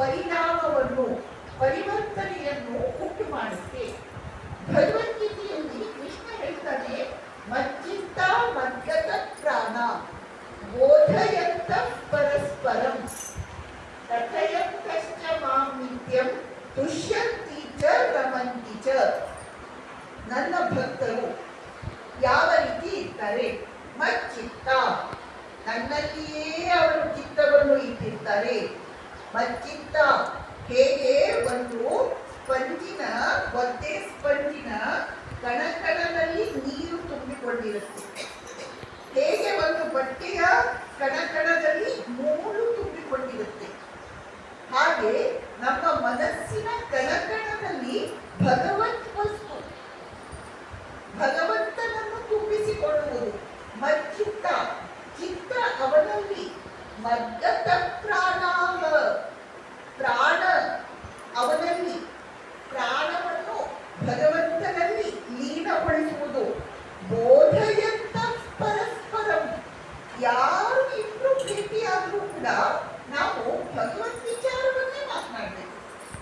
ಪರಿಣಾಮವನ್ನು, ಪರಿವರ್ತನೆಯನ್ನು ಉಂಟು ಮಾಡುತ್ತೆ ಭಗವದ್ಗೀತೆಯಲ್ಲಿ ಕೃಷ್ಣ ಹೇಳ್ತಾನೆ, ಮಜ್ಜಿಂತ ಮದ್ಗತ ಪ್ರಾಣ, ಬೋಧಯಂತ ಪರಸ್ಪರಂ, ತಥಯಂತಶ್ಚ ಮಾಂ ನಿತ್ಯಂ ಚ ರಮಂತಿ ಚ. ನನ್ನ ಭಕ್ತರು, ಯಾವ ರೀತಿ ಇರ್ತಾರೆ? ಮಚ್ಚಿತ್ತ ನನ್ನಲ್ಲಿಯೇ ಅವರು ಚಿತ್ತವನ್ನು ಇಟ್ಟಿರ್ತಾರೆ. ಮಚ್ಚಿತ್ತ ಹೇಗೆ? ಒಂದು ಸ್ಪಂಜಿನ ಒದ್ದೆ ಸ್ಪಂಜಿನ ಕಣಕಣದಲ್ಲಿ ನೀರು ತುಂಬಿಕೊಂಡಿರುತ್ತೆ. ಹೇಗೆ? ಒಂದು ಬಟ್ಟೆಯ ಕಣಕಣದಲ್ಲಿ ಮೂರು ತುಂಬಿಕೊಂಡಿರುತ್ತೆ. ಹಾಗೆ ನಮ್ಮ ಮನಸ್ಸಿನ ಕಣಕಣದಲ್ಲಿ ಭಗವತ್ ವಸ್ತು, ಭಗವಂತನನ್ನು ತುಂಬಿಸಿಕೊಳ್ಳುವುದು ಮಚ್ಚಿತ್ತ ಚಿತ್ತ ಅವನಲ್ಲಿ ಮಗ್ಗತ ಪ್ರಾಣಾಮ ಪ್ರಾಣ ಅವನಲ್ಲಿ ಪ್ರಾಣವನ್ನು ಭಗವಂತನಲ್ಲಿ ಲೀನಗೊಳಿಸುವುದು ಬೋಧಯಂತ ಪರಸ್ಪರಂ. ಯಾರು ಇಬ್ರು ಭೇಟಿಯಾದರೂ ಕೂಡ